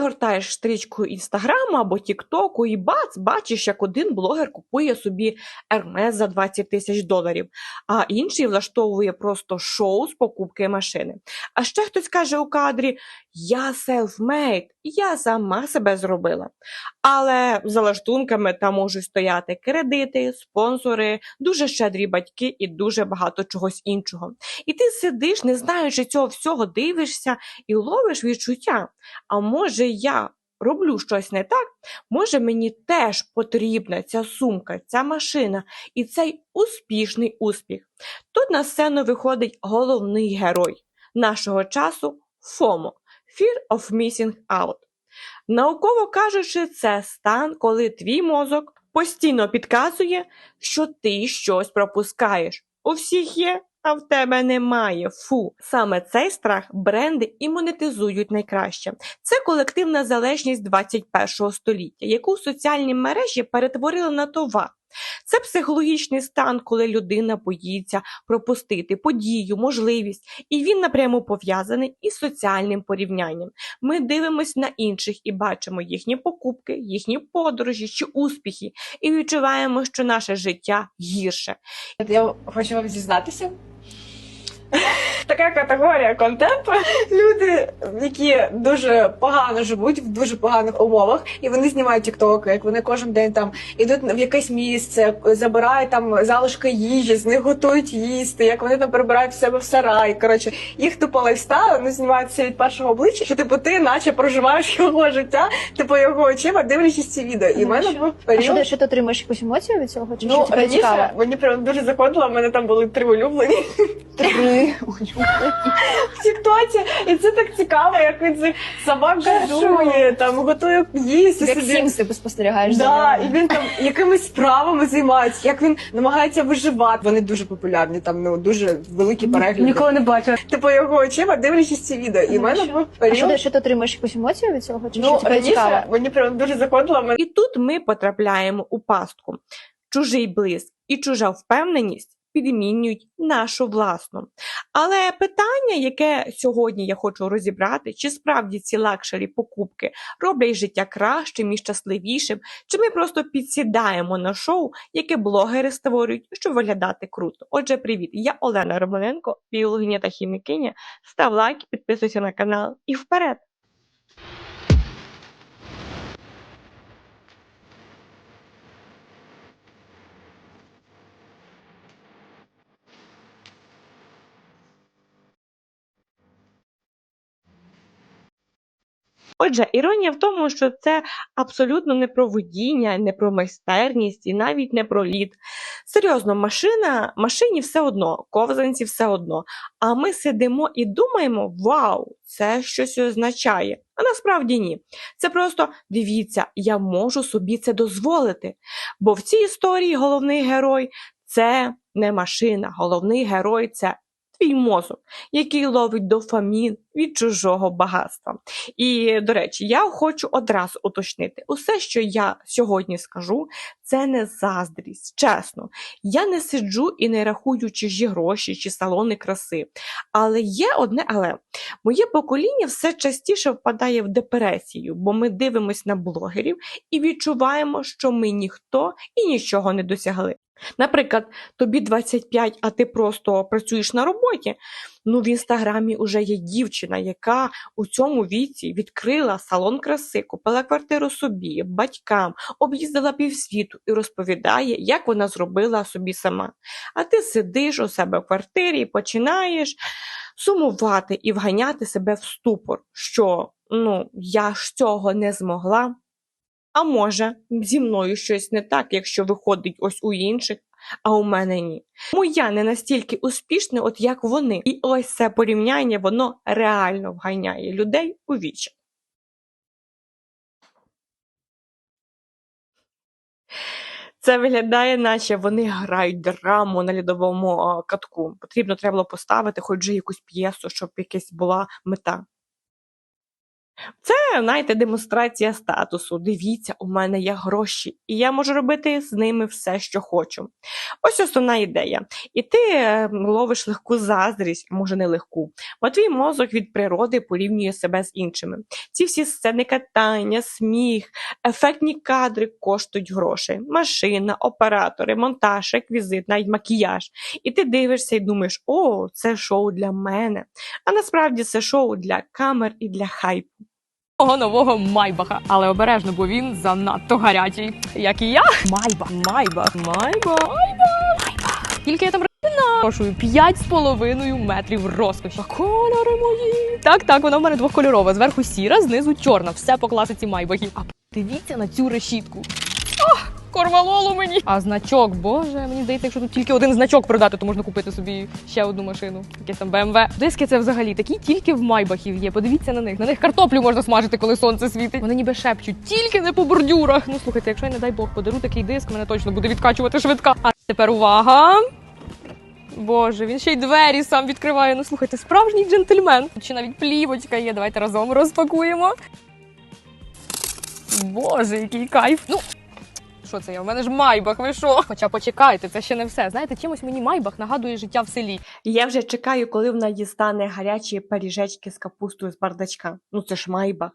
Гортаєш стрічку інстаграму або Тіктоку і бац, бачиш, як один блогер купує собі Ермес за 20 тисяч доларів, а інший влаштовує просто шоу з покупки машини. А ще хтось каже у кадрі: Я self-made, я сама себе зробила. Але за лаштунками там можуть стояти кредити, спонсори, дуже щедрі батьки і дуже багато чогось іншого. І ти сидиш, не знаючи цього всього, дивишся і ловиш відчуття. А може я роблю щось не так? Може мені теж потрібна ця сумка, ця машина і цей успішний успіх. Тут на сцену виходить головний герой нашого часу FOMO – Fear of Missing Out. Науково кажучи, це стан, коли твій мозок постійно підказує, що ти щось пропускаєш. У всіх є, а в тебе немає. Фу. Саме цей страх бренди і монетизують найкраще. Це колективна залежність 21 століття, яку соціальні мережі перетворили на товар. Це психологічний стан, коли людина боїться пропустити подію, можливість, і він напряму пов'язаний із соціальним порівнянням. Ми дивимось на інших і бачимо їхні покупки, їхні подорожі чи успіхи, і відчуваємо, що наше життя гірше. Я хочу вам зізнатися. Така категорія контенту. Люди, які дуже погано живуть в дуже поганих умовах, і вони знімають тіктоки, як вони кожен день там ідуть в якесь місце, забирають там залишки їжі, з них готують їсти, як вони там прибирають в себе в сарай. Коротше, їх тупо лайфстайл, вони знімаються від першого обличчя, що типу ти наче проживаєш його життя, типу його очима, дивлячись ці відео. І в мене був А що ти, що ти отримаєш якусь емоцію від цього? Чи що Ну, тебе раніше цікаво? мені прям дуже заходило, в мене там були три улюблені. Три. В Тіктоці, і це так цікаво, як він цих собак годує, там готує їсти Як собі. Сімс ти спостерігаєш за Да, і він там якимись справами займається, як він намагається виживати. Вони дуже популярні, там ну дуже великі перегляди. Ніколи не бачила. Типу його очима дивлячись ці відео. І в мене був А що ти, період. що ти отримаєш якусь емоцію від цього? Чи Ну, що тебе раніше цікаво? мені прям дуже заходило. мене І тут ми потрапляємо у пастку. Чужий блиск і чужа впевненість підмінюють нашу власну. Але питання, яке сьогодні я хочу розібрати, чи справді ці лакшері покупки роблять життя кращим і щасливішим, чи ми просто підсідаємо на шоу, яке блогери створюють, щоб виглядати круто. Отже, привіт! Я Олена Романенко, біологиня та хімікиня. Став лайк, підписуйся на канал і вперед! Отже, іронія в тому, що це абсолютно не про водіння, не про майстерність і навіть не про лід. Серйозно, машина, машині все одно, ковзанці все одно. А ми сидимо і думаємо: вау, це щось означає. А насправді ні. Це просто дивіться, я можу собі це дозволити. Бо в цій історії головний герой це не машина, головний герой це твій мозок, який ловить дофамін від чужого багатства. І, до речі, я хочу одразу уточнити: усе, що я сьогодні скажу, це не заздрість. Чесно, я не сиджу і не рахую чужі гроші чи салони краси. Але є одне але. Моє покоління все частіше впадає в депресію, бо ми дивимось на блогерів і відчуваємо, що ми ніхто і нічого не досягли. Наприклад, тобі 25, а ти просто працюєш на роботі. Ну, в інстаграмі вже є дівчина, яка у цьому віці відкрила салон краси, купила квартиру собі, батькам, об'їздила півсвіту і розповідає, як вона зробила собі сама. А ти сидиш у себе в квартирі і починаєш сумувати і вганяти себе в ступор, що ну я ж цього не змогла. А може, зі мною щось не так, якщо виходить ось у інших, а у мене ні. Тому я не настільки успішна, от як вони. І ось це порівняння, воно реально вганяє людей у вічі. Це виглядає, наче вони грають драму на льодовому катку. Потрібно треба було поставити хоч же якусь п'єсу, щоб якась була мета. Це, знаєте, демонстрація статусу. Дивіться, у мене є гроші, і я можу робити з ними все, що хочу. Ось основна ідея. І ти е, ловиш легку заздрість, може не легку, бо твій мозок від природи порівнює себе з іншими. Ці всі сцени катання, сміх, ефектні кадри коштують грошей. Машина, оператори, монтаж, реквізит, навіть макіяж. І ти дивишся і думаєш, о, це шоу для мене. А насправді це шоу для камер і для хайпу. Мого нового майбаха, але обережно, бо він занадто гарячий, як і я. Майбах, майбах, майбах, майбах. Тільки я там Прошую п'ять з половиною метрів розкоші. Кольори мої. Так, так, вона в мене двохкольорова. Зверху сіра, знизу чорна. Все по класиці майбахів. А дивіться на цю решітку. Ох, корвалолу мені. А значок, боже, мені здається, якщо тут тільки один значок продати, то можна купити собі ще одну машину. Якесь там BMW. Диски це взагалі такі тільки в майбахів є. Подивіться на них. На них картоплю можна смажити, коли сонце світить. Вони ніби шепчуть, тільки не по бордюрах. Ну слухайте, якщо я не дай Бог подару такий диск, мене точно буде відкачувати швидка. А тепер увага. Боже, він ще й двері сам відкриває. Ну слухайте, справжній джентльмен. Ще навіть плівочка є. Давайте разом розпакуємо. Боже, який кайф. Ну, що це я? У мене ж майбах, ви що? Хоча почекайте, це ще не все. Знаєте, чимось мені майбах нагадує життя в селі. Я вже чекаю, коли вона дістане гарячі пиріжечки з капустою з бардачка. Ну це ж майбах.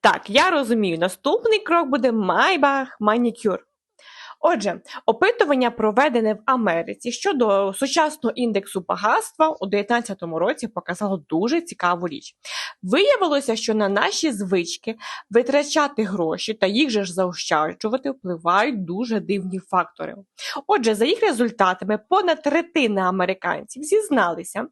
Так, я розумію, наступний крок буде майбах манікюр. Отже, опитування проведене в Америці щодо сучасного індексу багатства у 2019 році показало дуже цікаву річ. Виявилося, що на наші звички витрачати гроші та їх же ж заощаджувати впливають дуже дивні фактори. Отже, за їх результатами, понад третина американців зізналися,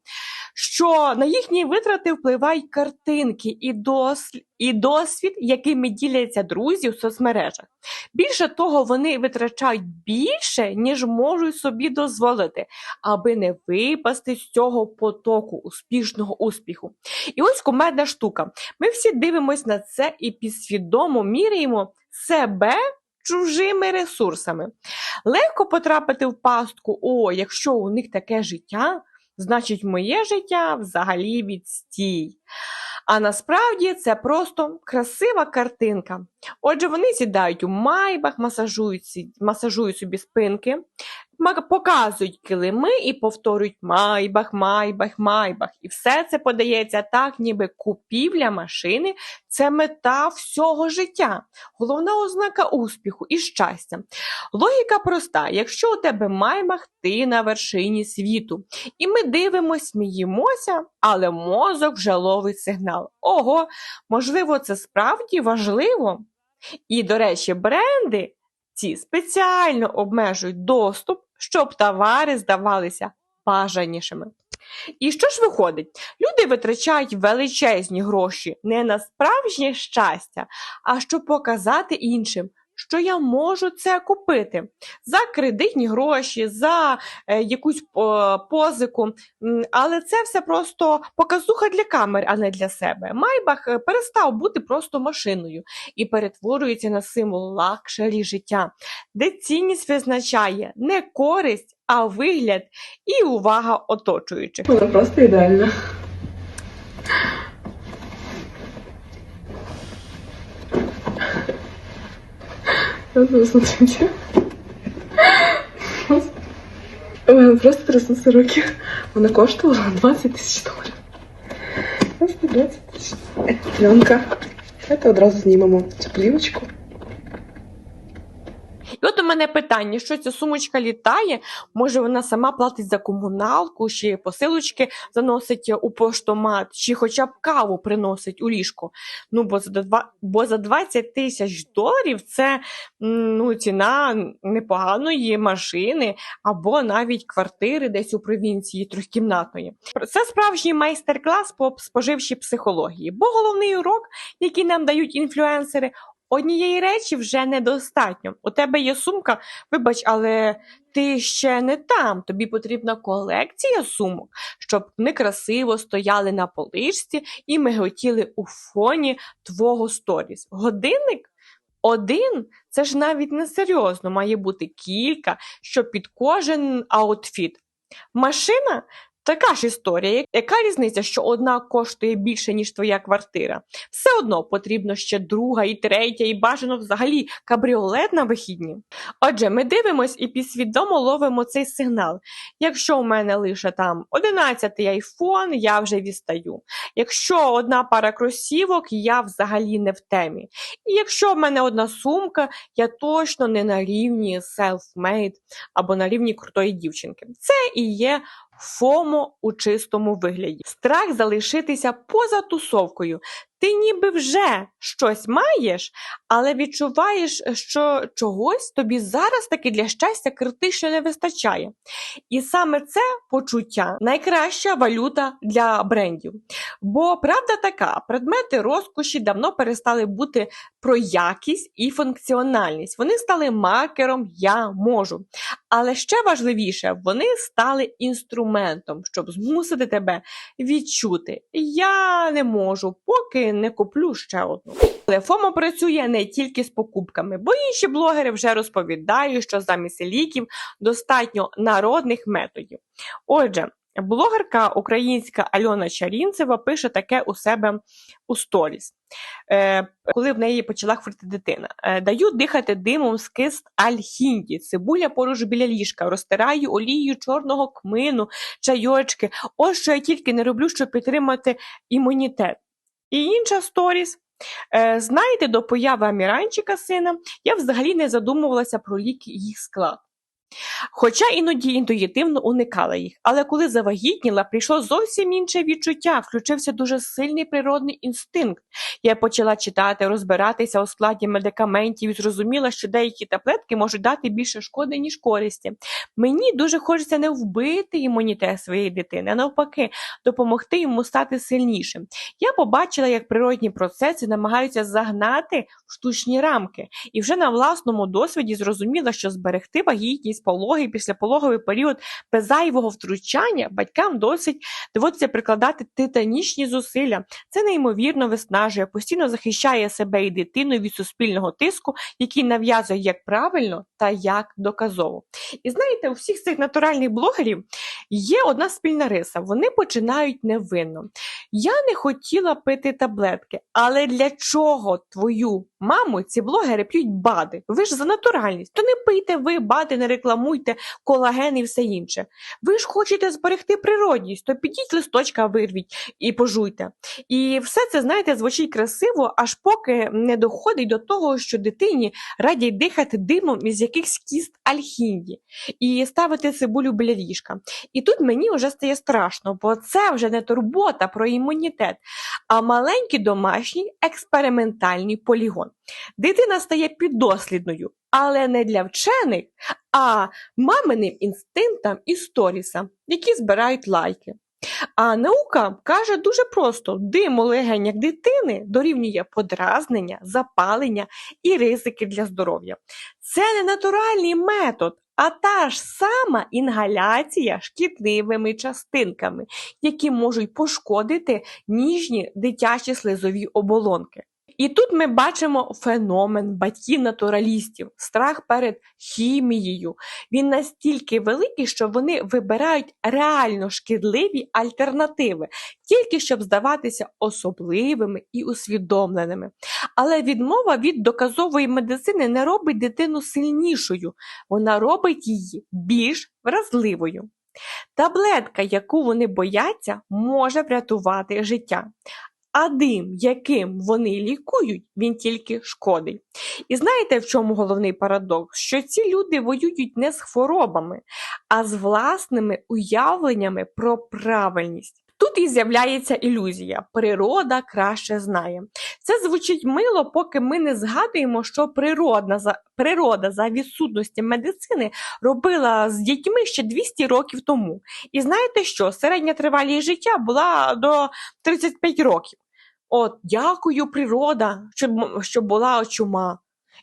що на їхні витрати впливають картинки і досвід, і досвід, якими діляться друзі в соцмережах. Більше того, вони витрачають більше, ніж можуть собі дозволити, аби не випасти з цього потоку успішного успіху. І ось кумедна штука. Ми всі дивимось на це і підсвідомо міряємо себе чужими ресурсами. Легко потрапити в пастку, о, якщо у них таке життя, значить моє життя взагалі відстій. А насправді це просто красива картинка. Отже, вони сідають у майбах, масажують, масажують собі спинки, показують килими і повторюють майбах, майбах, майбах. І все це подається так, ніби купівля машини це мета всього життя, головна ознака успіху і щастя. Логіка проста: якщо у тебе майбах, ти на вершині світу. І ми дивимося, сміємося, але мозок вже ловить сигнал. Ого, можливо, це справді важливо. І, до речі, бренди ці спеціально обмежують доступ, щоб товари здавалися бажанішими. І що ж виходить? Люди витрачають величезні гроші не на справжнє щастя, а щоб показати іншим, що я можу це купити за кредитні гроші, за е, якусь е, позику. Але це все просто показуха для камер, а не для себе. Майбах е, перестав бути просто машиною і перетворюється на символ лакшері життя, де цінність визначає не користь, а вигляд і увага оточуючих. Вона просто ідеальна. Вот вы смотрите. У мене просто трясуться руки. Вона коштувала 20 тисяч доларів. Просто 20 тисяч. Пленка. Це одразу знімемо цю плівочку. Мене питання: що ця сумочка літає? Може, вона сама платить за комуналку, чи посилочки заносить у поштомат, чи хоча б каву приносить у ліжко. Ну, бо за бо за 20 тисяч доларів це ну, ціна непоганої машини або навіть квартири десь у провінції трьохкімнатної. Це справжній майстер-клас по споживчій психології, бо головний урок, який нам дають інфлюенсери, Однієї речі вже недостатньо. У тебе є сумка, вибач, але ти ще не там. Тобі потрібна колекція сумок, щоб вони красиво стояли на поличці і миготіли у фоні твого сторіс. Годинник один це ж навіть не серйозно, має бути кілька, щоб під кожен аутфіт. Машина Така ж історія. Яка різниця, що одна коштує більше, ніж твоя квартира? Все одно потрібно ще друга і третя, і бажано взагалі кабріолет на вихідні. Отже, ми дивимось і підсвідомо ловимо цей сигнал. Якщо у мене лише там 11-й айфон, я вже відстаю. Якщо одна пара кросівок, я взагалі не в темі. І якщо в мене одна сумка, я точно не на рівні self-made або на рівні крутої дівчинки. Це і є ФОМО у чистому вигляді. Страх залишитися поза тусовкою. Ти ніби вже щось маєш, але відчуваєш, що чогось тобі зараз таки для щастя критично не вистачає. І саме це почуття найкраща валюта для брендів. Бо правда така, предмети розкоші давно перестали бути про якість і функціональність. Вони стали маркером я можу. Але ще важливіше, вони стали інструментом, щоб змусити тебе відчути. Я не можу, поки не куплю ще одну. Але ФОМО працює не тільки з покупками, бо інші блогери вже розповідають, що замість ліків достатньо народних методів. Отже, блогерка українська Альона Чарінцева пише таке у себе у сторіс. Е, коли в неї почала хворіти дитина. Е, Даю дихати димом з кист альхінді, цибуля поруч біля ліжка, розтираю олією чорного кмину, чайочки. Ось що я тільки не роблю, щоб підтримати імунітет. І інша сторіс. Е, Знаєте, до появи Аміранчика сина я взагалі не задумувалася про ліки і їх склад. Хоча іноді інтуїтивно уникала їх, але коли завагітніла, прийшло зовсім інше відчуття, включився дуже сильний природний інстинкт. Я почала читати, розбиратися у складі медикаментів і зрозуміла, що деякі таблетки можуть дати більше шкоди, ніж користі. Мені дуже хочеться не вбити імунітет своєї дитини, а навпаки, допомогти йому стати сильнішим. Я побачила, як природні процеси намагаються загнати в штучні рамки, і вже на власному досвіді зрозуміла, що зберегти вагітність, пологий, післяпологовий період без зайвого втручання батькам досить доводиться прикладати титанічні зусилля. Це неймовірно виснажує, постійно захищає себе і дитину від суспільного тиску, який нав'язує як правильно та як доказово. І знаєте, у всіх цих натуральних блогерів є одна спільна риса. Вони починають невинно. Я не хотіла пити таблетки, але для чого твою маму ці блогери п'ють бади? Ви ж за натуральність. То не пийте ви бади, не рекламуйте колаген і все інше. Ви ж хочете зберегти природність, то підіть листочка вирвіть і пожуйте. І все це, знаєте, звучить красиво, аж поки не доходить до того, що дитині радять дихати димом із якихось кіст альхінді і ставити цибулю біля ліжка. І тут мені вже стає страшно, бо це вже не турбота про імунітет, а маленький домашній експериментальний полігон. Дитина стає піддослідною, але не для вчених, а маминим інстинктам і сторісам, які збирають лайки. А наука каже дуже просто: дим у легенях дитини дорівнює подразнення, запалення і ризики для здоров'я. Це не натуральний метод, а та ж сама інгаляція шкідливими частинками, які можуть пошкодити ніжні дитячі слизові оболонки. І тут ми бачимо феномен батьків-натуралістів, страх перед хімією. Він настільки великий, що вони вибирають реально шкідливі альтернативи, тільки щоб здаватися особливими і усвідомленими. Але відмова від доказової медицини не робить дитину сильнішою, вона робить її більш вразливою. Таблетка, яку вони бояться, може врятувати життя. А дим, яким вони лікують, він тільки шкодить. І знаєте, в чому головний парадокс? Що ці люди воюють не з хворобами, а з власними уявленнями про правильність. Тут і з'являється ілюзія. Природа краще знає. Це звучить мило, поки ми не згадуємо, що природна за природа за відсутності медицини робила з дітьми ще 200 років тому. І знаєте що? Середня тривалість життя була до 35 років. От, дякую, природа, щоб, щоб була чума.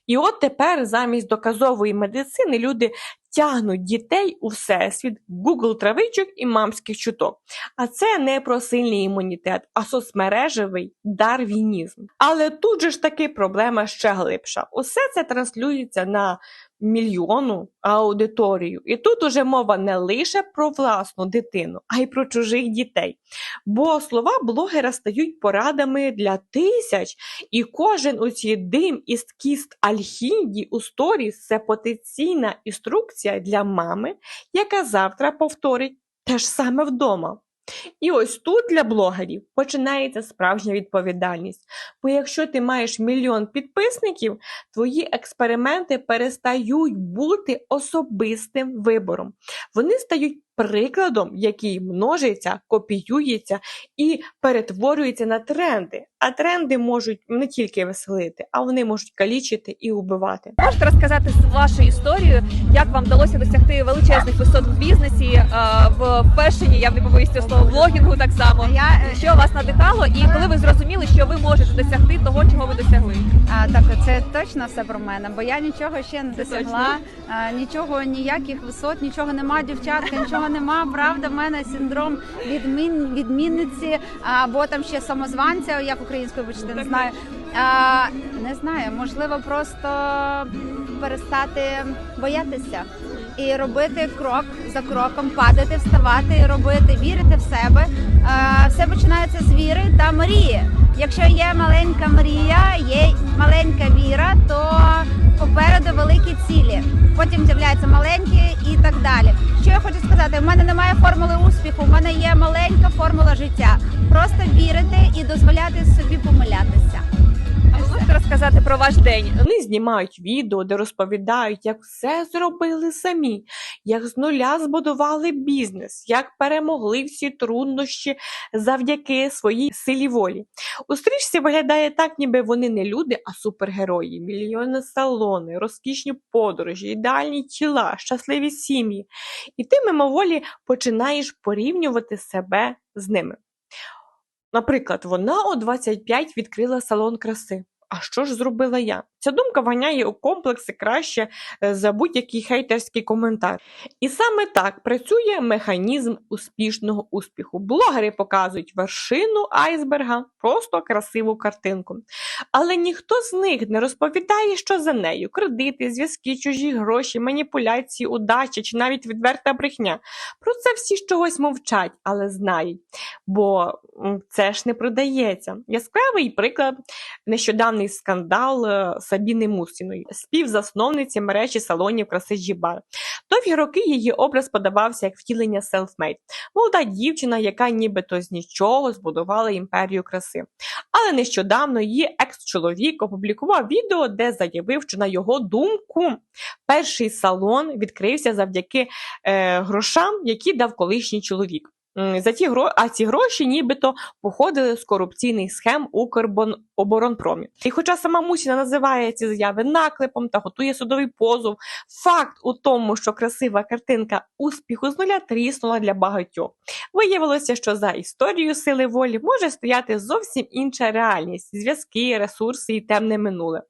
І от тепер замість доказової медицини люди тягнуть дітей у всесвіт, Google травичок і мамських чуток. А це не про сильний імунітет, а соцмережевий дарвінізм. Але тут же ж таки проблема ще глибша. Усе це транслюється на мільйону аудиторію. І тут уже мова не лише про власну дитину, а й про чужих дітей. Бо слова блогера стають порадами для тисяч, і кожен у цій дим із кіст Альхінді у сторіс це потенційна інструкція для мами, яка завтра повторить те ж саме вдома. І ось тут для блогерів починається справжня відповідальність. Бо якщо ти маєш мільйон підписників, твої експерименти перестають бути особистим вибором. Вони стають прикладом, який множиться, копіюється і перетворюється на тренди. А тренди можуть не тільки веселити, а вони можуть калічити і убивати. Можете розказати вашу історію, як вам вдалося досягти величезних висот в бізнесі, е, в фешені, я не побоюсь цього слова, блогінгу так само. Я е, Що вас надихало, і коли ви зрозуміли, що ви можете досягти того, чого ви досягли? а, так, це точно все про мене, бо я нічого ще не Це досягла. Нічого, ніяких висот, нічого нема, дівчатка, нічого нема. Правда, в мене синдром відмін, відмінниці або там ще самозванця, як українською вибачте, не знаю. А, не знаю, можливо, просто перестати боятися і робити крок за кроком, падати, вставати, робити, вірити в себе. А, все починається з віри та мрії. Якщо є маленька мрія, є маленька віра, то попереду великі цілі. Потім з'являються маленькі і так далі. Що я хочу сказати? У мене немає формули успіху, у мене є маленька формула життя. Просто вірити і дозволяти собі помилятися. Можете розказати про ваш день? Вони знімають відео, де розповідають, як все зробили самі, як з нуля збудували бізнес, як перемогли всі труднощі завдяки своїй силі волі. У стрічці виглядає так, ніби вони не люди, а супергерої, мільйони салони, розкішні подорожі, ідеальні тіла, щасливі сім'ї. І ти мимоволі починаєш порівнювати себе з ними. Наприклад, вона у 25 відкрила салон краси. А що ж зробила я? Ця думка вганяє у комплекси краще е, за будь-який хейтерський коментар. І саме так працює механізм успішного успіху. Блогери показують вершину айсберга, просто красиву картинку. Але ніхто з них не розповідає, що за нею кредити, зв'язки, чужі гроші, маніпуляції, удача чи навіть відверта брехня. Про це всі чогось мовчать, але знають. Бо це ж не продається. Яскравий приклад нещодавний скандал е, Сабіни Мусіної, співзасновниці мережі салонів краси Жібар. Довгі роки її образ подавався як втілення self-made. Молода дівчина, яка нібито з нічого збудувала імперію краси. Але нещодавно її екс-чоловік опублікував відео, де заявив, що на його думку перший салон відкрився завдяки е, грошам, які дав колишній чоловік. За ті гро... А ці гроші нібито походили з корупційних схем Укрборонпромі. І хоча сама Мусіна називає ці заяви наклепом та готує судовий позов, факт у тому, що красива картинка успіху з нуля тріснула для багатьох. Виявилося, що за історією сили волі може стояти зовсім інша реальність, зв'язки, ресурси і темне минуле.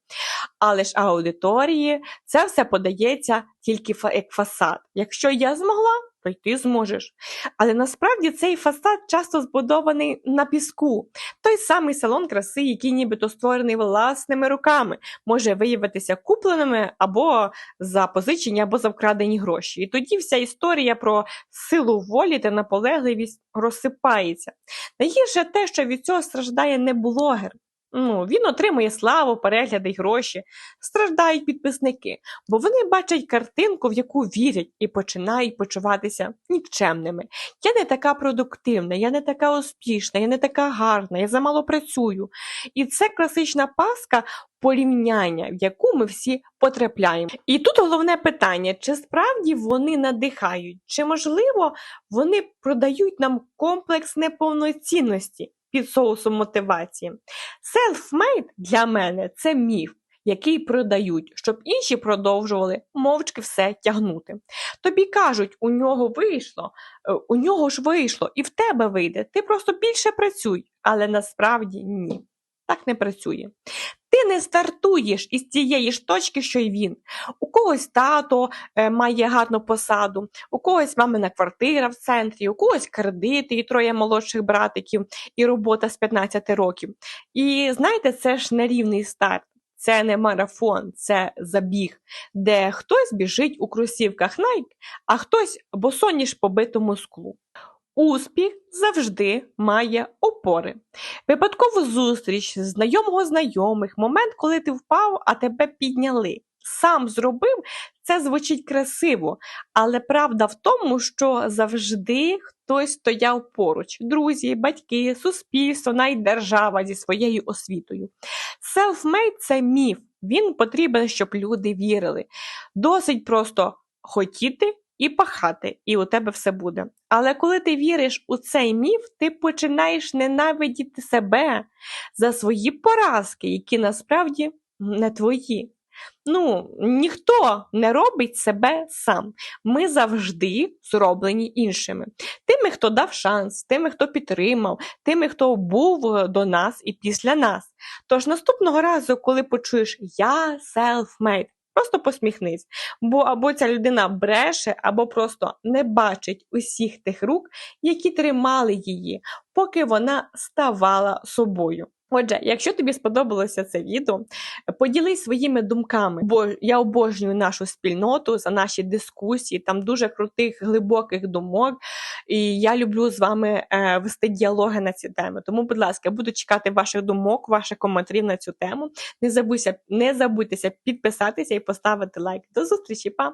Але ж аудиторії це все подається тільки як фасад. Якщо я змогла, то й ти зможеш. Але насправді цей фасад часто збудований на піску. Той самий салон краси, який нібито створений власними руками, може виявитися купленими або за позичені, або за вкрадені гроші. І тоді вся історія про силу волі та наполегливість розсипається. Найгірше те, що від цього страждає не блогер. Ну, він отримує славу, перегляди й гроші. Страждають підписники, бо вони бачать картинку, в яку вірять, і починають почуватися нікчемними. Я не така продуктивна, я не така успішна, я не така гарна, я замало працюю. І це класична паска порівняння, в яку ми всі потрапляємо. І тут головне питання: чи справді вони надихають, чи можливо вони продають нам комплекс неповноцінності під соусом мотивації? Self-made для мене це міф. Який продають, щоб інші продовжували мовчки все тягнути. Тобі кажуть, у нього вийшло, е, у нього ж вийшло, і в тебе вийде. Ти просто більше працюй, але насправді ні. Так не працює. Ти не стартуєш із тієї ж точки, що й він. У когось тато е, має гарну посаду, у когось мамина квартира в центрі, у когось кредити і троє молодших братиків, і робота з 15 років. І знаєте, це ж нерівний старт. Це не марафон, це забіг, де хтось біжить у кросівках Nike, а хтось босоніж по битому склу. Успіх завжди має опори. Випадкову зустріч, знайомого знайомих, момент, коли ти впав, а тебе підняли. Сам зробив, це звучить красиво, але правда в тому, що завжди хтось стояв поруч: друзі, батьки, суспільство, навіть держава зі своєю освітою. Self-made – це міф. Він потрібен, щоб люди вірили. Досить просто хотіти і пахати, і у тебе все буде. Але коли ти віриш у цей міф, ти починаєш ненавидіти себе за свої поразки, які насправді не твої. Ну, ніхто не робить себе сам. Ми завжди зроблені іншими. Тими, хто дав шанс, тими, хто підтримав, тими, хто був до нас і після нас. Тож наступного разу, коли почуєш я self-made, просто посміхнись, бо або ця людина бреше, або просто не бачить усіх тих рук, які тримали її, поки вона ставала собою. Отже, якщо тобі сподобалося це відео, поділись своїми думками, бо я обожнюю нашу спільноту за наші дискусії, там дуже крутих глибоких думок. І я люблю з вами е, вести діалоги на ці теми. Тому, будь ласка, буду чекати ваших думок, ваших коментарів на цю тему. Не забудьте, не забудьтеся підписатися і поставити лайк. До зустрічі, па!